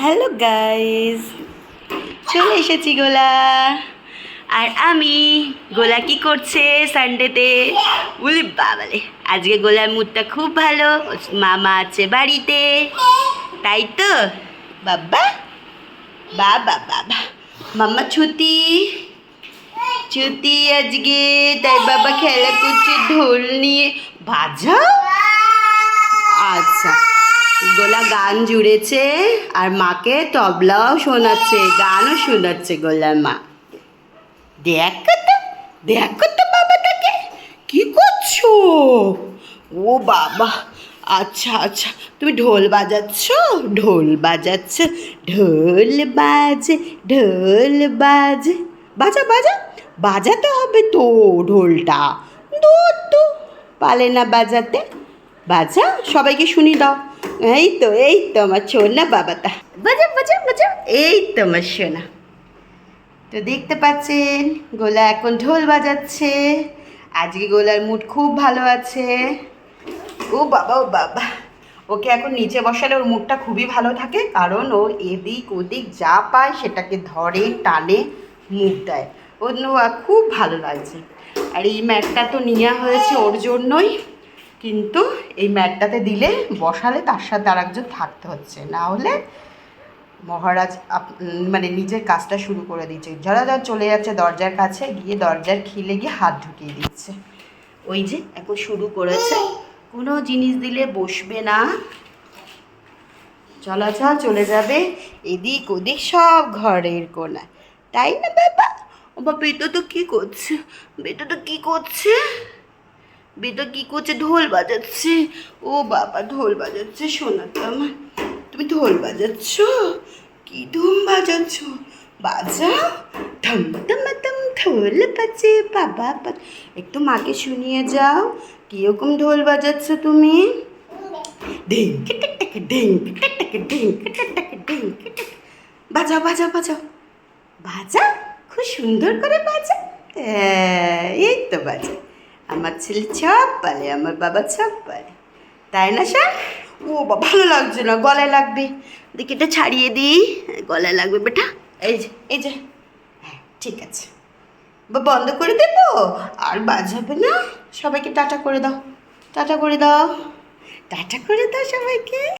Hello guys চলে এসেছি গোলা। আর আমি, গোলা কি করছে সানডেতে বলি বাবালে আজকে গোলার মুডটা খুব ভালো। মামা আছে বাড়িতে। তাই তো? বাবা বাবা বাবা। মামা ছুটি? ছুটি আজকে। তাই বাবা খেলা করছে ঢোল নিয়ে। বাজা? আচ্ছা। গোলা গান জুড়েছে আর মাকে তবলাও শোনাচ্ছে, গানও শোনাচ্ছে গোলার মা। দেখ তো, দেখো তো বাবা তাকে কি করছ? ও বাবা আচ্ছা আচ্ছা তুমি ঢোল বাজাচ্ছ? ঢোল বাজাচ্ছ, ঢোল বাজে ঢোল বাজে। বাজা বাজা বাজাতে হবে তো ঢোলটা। দূর তো, পালে না বাজাতে। বাজা, সবাইকে শুনি দাও। এই তো এই তো আমার সোনা বাবাটা। বাজা বাজা বাজা এই তো আমার সোনা। তো দেখতে পাচ্ছেন, গোলা এখন ঢোল বাজাচ্ছে। আজকে গোলার মুড খুব ভালো আছে। ও বাবা ও বাবা। ওকে এখন নিচে বসালে ওর মুডটা খুবই ভালো থাকে, কারণ ও এদিক ওদিক যা পায় সেটাকে ধরে, টানে, মুখ দেয়। ন- খুব ভালো লাগছে। আর এই ম্যাটটা তো নেওয়া হয়েছে ওর জন্যই। কিন্তু এই ম্যাটটাতে দিলে, বসালে তার সাথে আর একজন থাকতে হচ্ছে। না হলে মহারাজ মানে নিজের কাজটা শুরু করে দিচ্ছে। যারা যারা চলে যাচ্ছে দরজার কাছে, গিয়ে দরজার খিলে গিয়ে হাত ঢুকিয়ে দিচ্ছে। ওই যে এখন শুরু করেছে। কোনো জিনিস দিলে বসবে না। চলাচল চলে যাবে এদিক ওদিক সব ঘরের কোনায়। তাই না বাবা? ও বাবা বেটো তো কী করছে? বেটো তো কী করছে? বেটো কী করছে? ঢোল বাজাচ্ছে। ও বাবা, ঢোল বাজাচ্ছে, শোনা তো আমার। তুমি ঢোল বাজাচ্ছ? কি ধুম বাজাচ্ছ? বাজাও। থম থম ঢোল বাজে, বাবা একটু মাকে শুনিয়ে যাও। কীরকম ঢোল বাজাচ্ছ তুমি? বাজাও বাজাও বাজাও। বাজা? খুব সুন্দর করে বাজা। এই তো বাজা। আমার ছেলে সব পালে আমার বাবা সব পালে তাই না, স্যার? ও বা, ভালো লাগছে না, গলায় লাগবে। দেখি এটা ছাড়িয়ে দিই। গলায় লাগবে, বেটা। এই যে এই যে। হ্যাঁ ঠিক আছে। বা, বন্ধ করে দেব? আর বাজাবে না? সবাইকে টাটা করে দাও। টাটা করে দাও। টাটা করে দাও সবাইকে।